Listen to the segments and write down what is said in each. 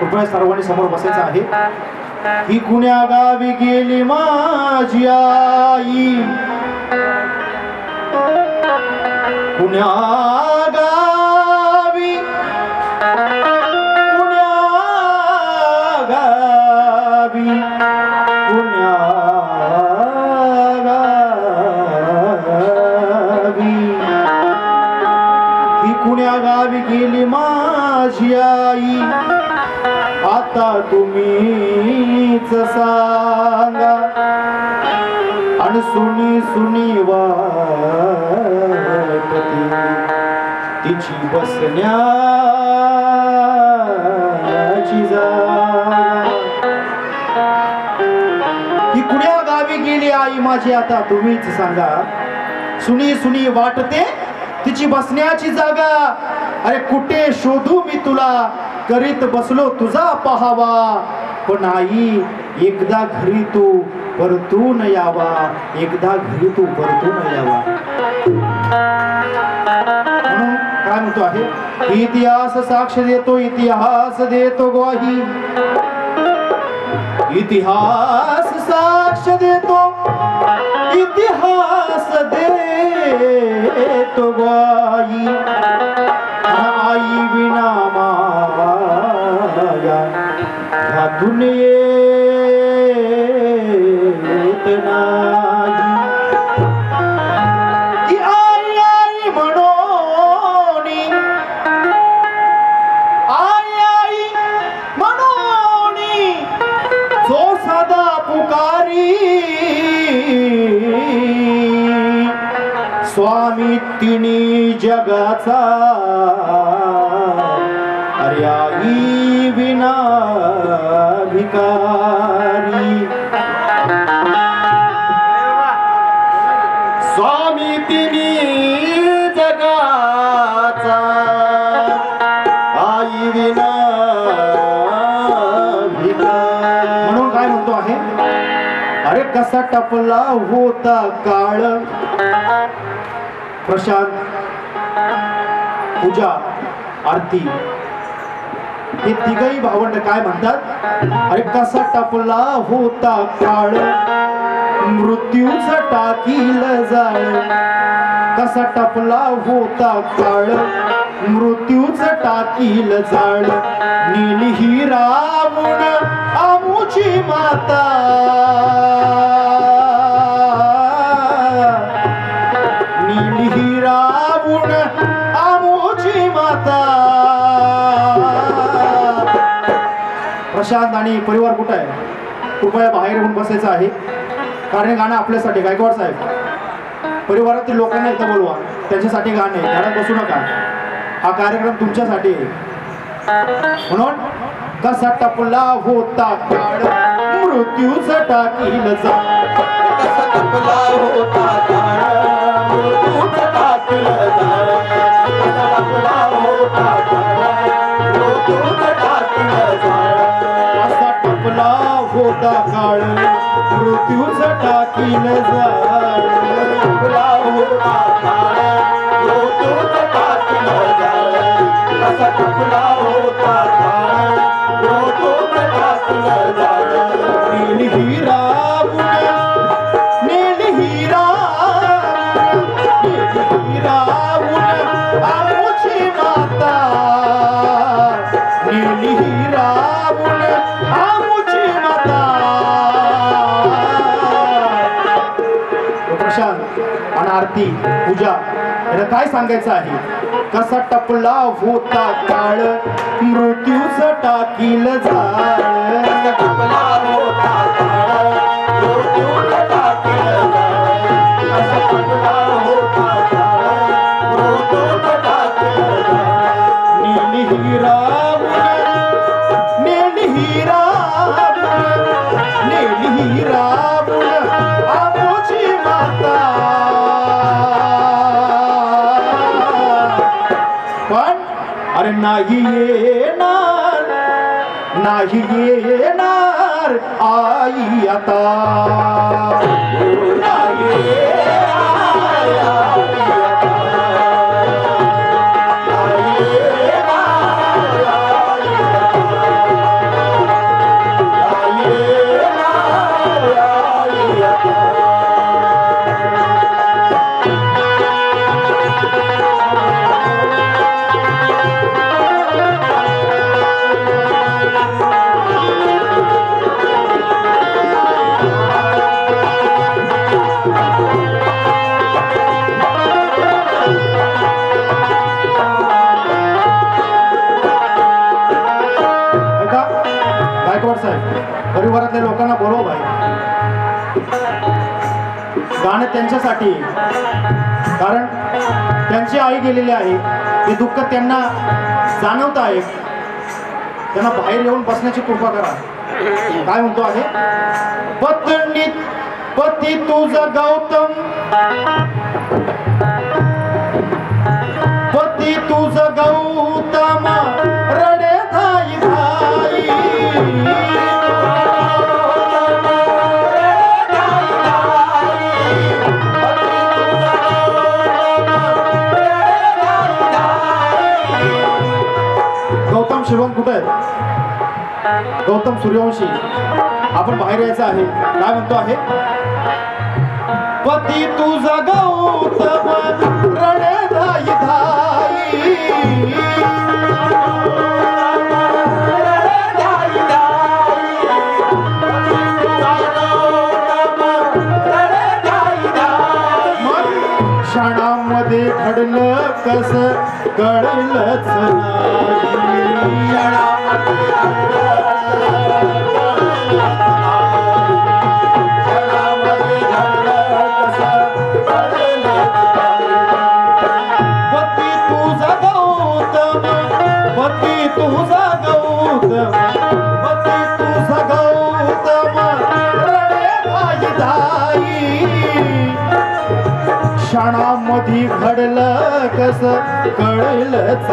कृपया सर्वांनी समोर बसायचं आहे. ही कुण्या गावी गेली माझी आई? कुण्या गावी तुम्हीच सांगा. आणि सुनी सुनी वाटती तिची बसण्याची जागा. ही कुण्या गावी गेली आई माझी आता तुम्हीच सांगा. सुनी सुनी वाटते तिची बसण्याची जागा. अरे कुठे शोधू मी तुला? करीत बसलो तुझा पहावा. पण आई एकदा घरी तू परतून यावा. एकदा घरी तू परतून यावा. म्हणून काय म्हणतो आहे? इतिहास साक्ष देतो इतिहास देतो ग्वाही. इतिहास साक्ष देतो इतिहास देतो ग्वाही. दुनियेत नाही आई आई म्हणोनी. आई आई जो सदा पुकारी. स्वामी तिनी जगाचा भिकारी स्वामी तिनी जगाचा आई विना. म्हणून काय म्हणतो आहे? अरे कसा टपला होता काळ? प्रशांत पूजा आरती हे तिघही भावंड काय म्हणतात? अरे कसा टपला होता काळ मृत्यूच टाकील जाळ. कसा टपला होता काळ मृत्यूच टाकील जाळ. नीली ही रावण आमुची माता. प्रशांत आणि परिवार कुठं आहे? कृपया बाहेर येऊन बसायचं आहे. कारण हे गाणं आपल्यासाठी गायकवाड साहेब. परिवारातील लोकांना इथं बोलवा. त्याच्यासाठी गाणं आहे. घरात बसू नका. हा कार्यक्रम तुमच्यासाठी आहे. म्हणून कसा टपला होता काळ. मृत्यूच टाकील जा कसा टपला होता होता काळ मृत्यूच टाकील होता काळ, आरती पूजा याला काय सांगायचं आहे? कसा टपला होता काळ मृत्यूच टाकील झाळ अरे नाही येणार नाही येणार आई आता त्यांच्यासाठी. कारण त्यांची आई गेलेली आहे. हे दुःख त्यांना जाणवत आहे. त्यांना बाहेर येऊन बसण्याची कृपा करा. काय म्हणतो आहे? पत्नी पती तुझा गौतम. पती तुझा गौतम. कुठं आहे गौतम सूर्यवंशी आपण बाहेर यायचं आहे. काय म्हणतो आहे? पती तुझा गौतम रडे धाई. कस कळलंच नाही. कळलंच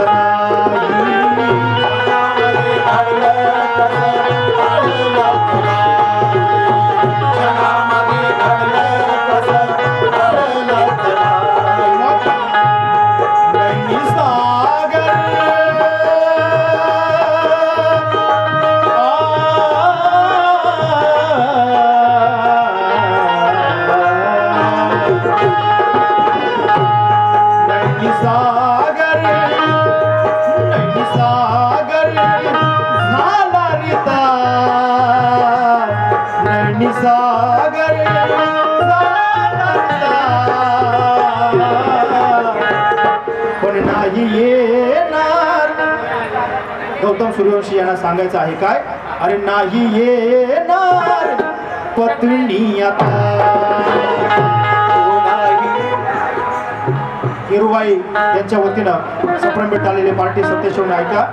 जोशी यांना सांगायचं आहे काय? अरे नाही येणार पत्नी आता. हिरुबाई यांच्या वतीनं सप्रमेट आलेले पार्टी सत्यशिवने ऐका.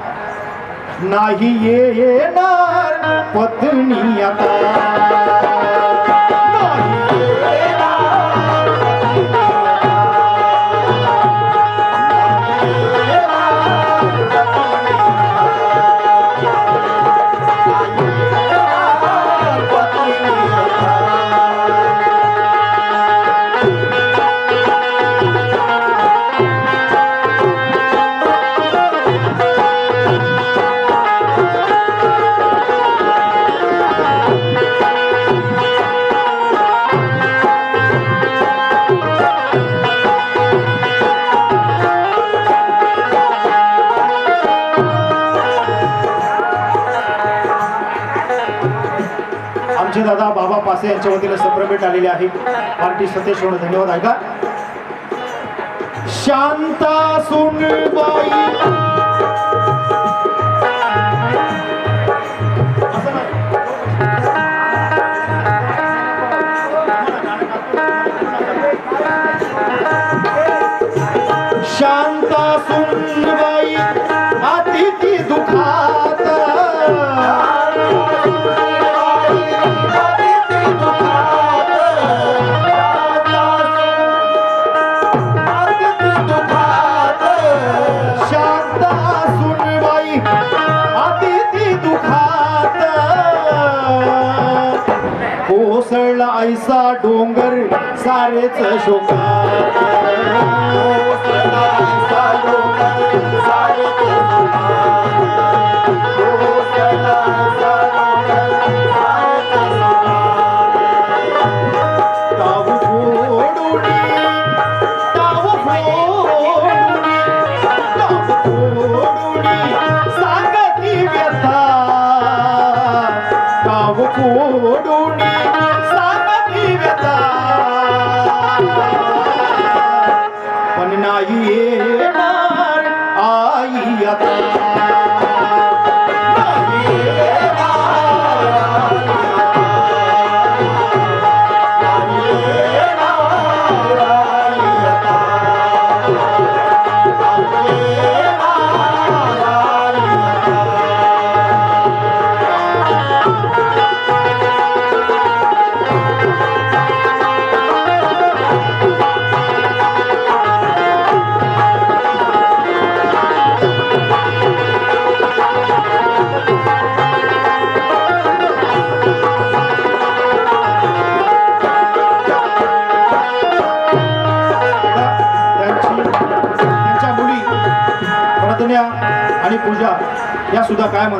नाही येणार पत्नी आता. दादा बाबा पासे यांच्या वतीने सप्रमेट आलेले आहे. पार्टी सतेश होणं धन्यवाद. ऐका. शांता सुनबाई. सारेच शोकात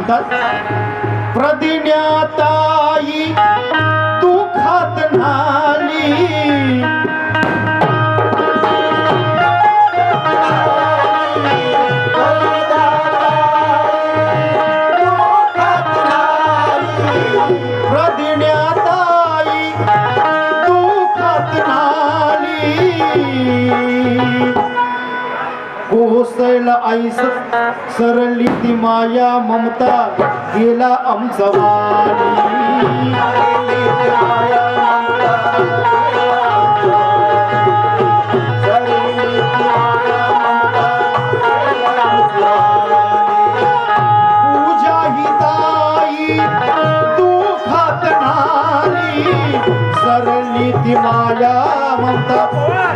म्हणतात? प्रदिन्याताई दुखात नाली प्रदिन्याताई नाली आईस सरली ती माया ममता गेला आमचा पूजा ही ताई दुखात नाली सरली ती माया ममता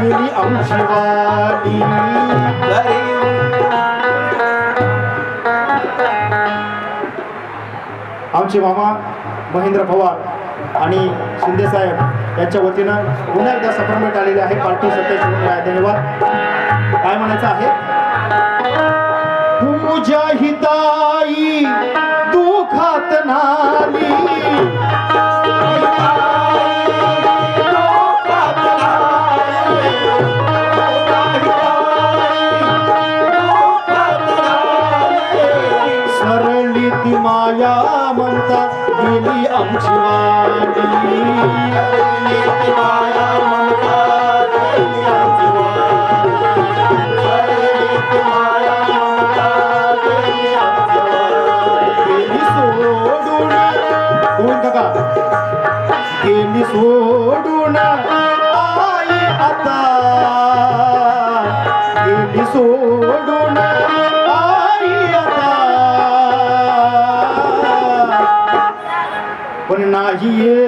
गेली आमची वाली आमचे मामा महेंद्र पवार आणि शिंदेसाहेब यांच्या वतीनं पुन्हा एकदा सप्रमेट आलेले आहे पार्टी सत्तेश धन्यवाद. काय म्हणायचं आहे? तुझ्या हिताई दुखात नाली सोडून आई आता सोडून. पण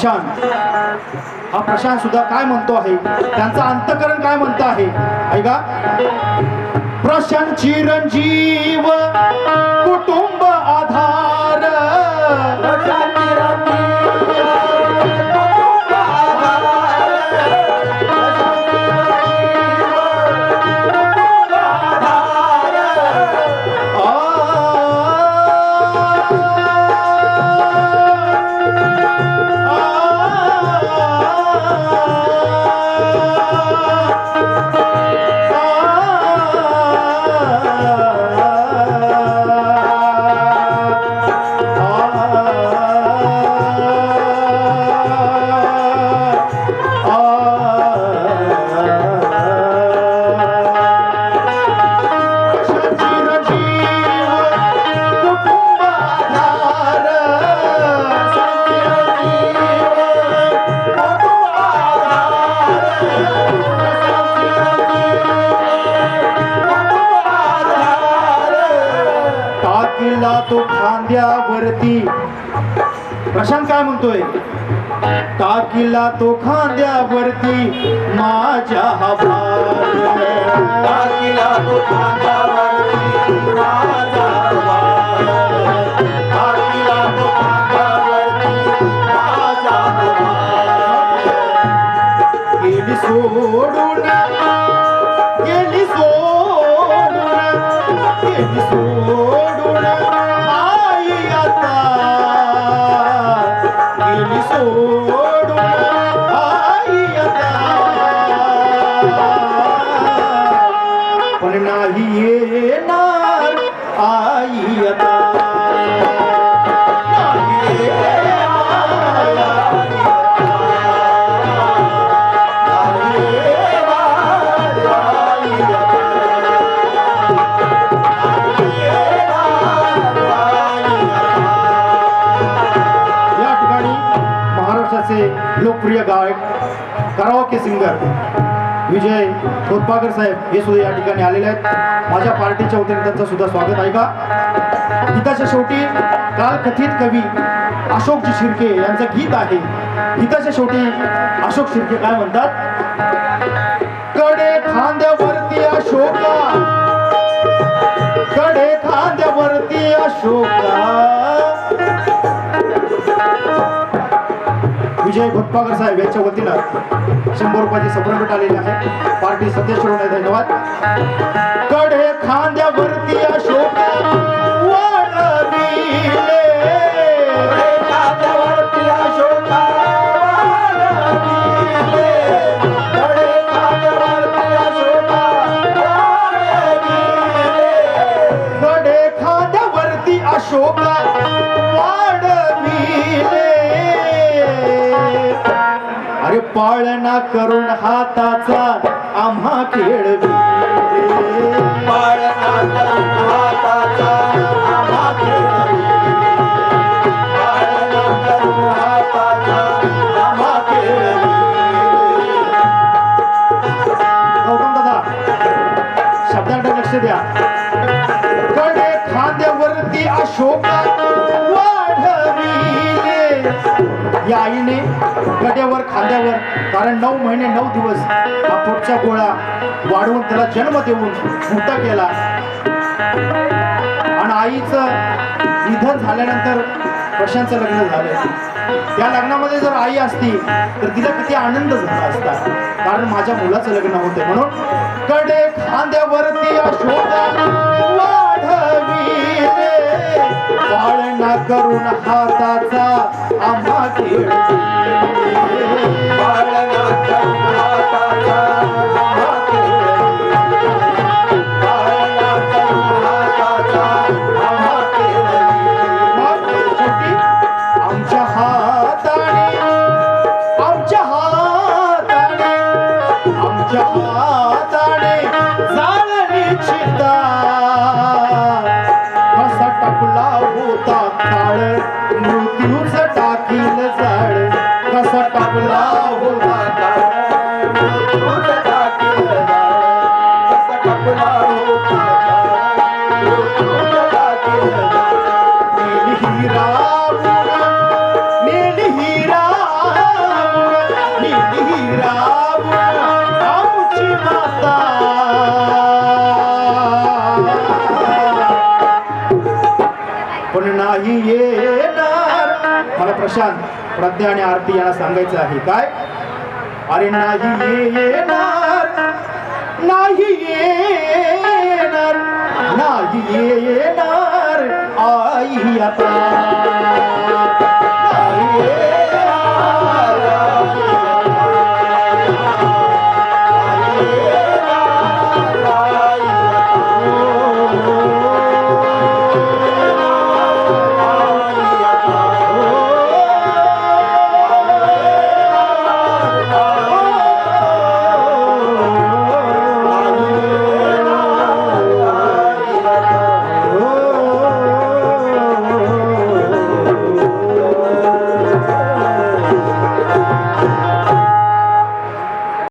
प्रशांत. हा प्रशांत सुद्धा काय म्हणतो आहे? त्यांचं अंतकरण काय म्हणतं आहे? ऐका. प्रशांत चिरंजीव कुटुंब खांद्यावरती प्रशांत काय म्हणतोय? टाकीला तो खांद्यावरती माझ्या हा टाकीला तो खांद्या लोकप्रिय गायक कराओके सिंगर विजय खोतपाकर साहेब हे सुद्धा या ठिकाणी आलेले आहेत. माझ्या पार्टीच्या वतीने त्यांचं सुद्धा स्वागत आहे का? गीताच्या शेवटी काल कथित कवी अशोकजी शिर्के यांचं गीत आहे. गीताच्या शेवटी अशोक शिर्के काय म्हणतात? कडे खांद्यावरती अशोका. कडे खांद्यावरती अशोका. विजय भटपागर साहेब यांच्या वतीनं शंभर रुपयाची सप्रेमेंट आलेली आहे पार्टी सदस्य धन्यवाद. कडे खांद्यावरती पाळणा करून हाताचा आम्हा खेळविले हा गोळा वाढवून त्याला जन्म देऊन मोठा केला. आणि आईचं निधन झाल्यानंतर प्रशांतचं लग्न झालं. त्या लग्नामध्ये जर आई असती तर तिला किती आनंद झाला असता. कारण माझ्या मुलाचं लग्न होतं. म्हणून कडे खांद्यावरती अशोका पाळणा करून हाताचा आम्हा खेळ पाळणा करून हाताचा मृत्यूच प्रशांत प्रज्ञा आणि आरती यांना सांगायचं आहे. काय? अरे नाही येणार नाही येणार नाही येणार आई आता.